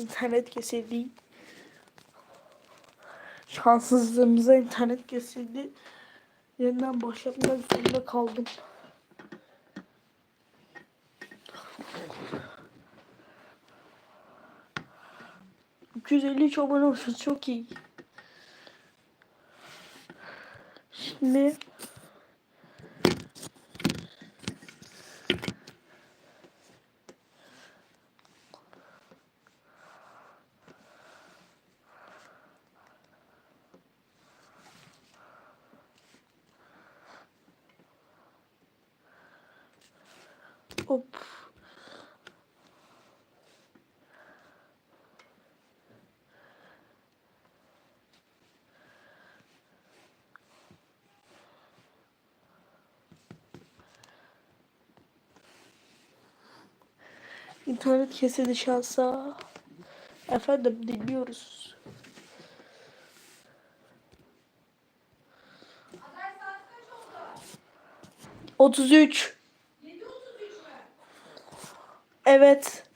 internet kesildi. Şanssızlığımıza internet kesildi. Yeniden başlatmak zorunda kaldım. ...253 abone olmuşuz çok iyi. Şimdi... Hop. İnternet kesildi şansa. Efendim dinliyoruz. Aday saat Evet.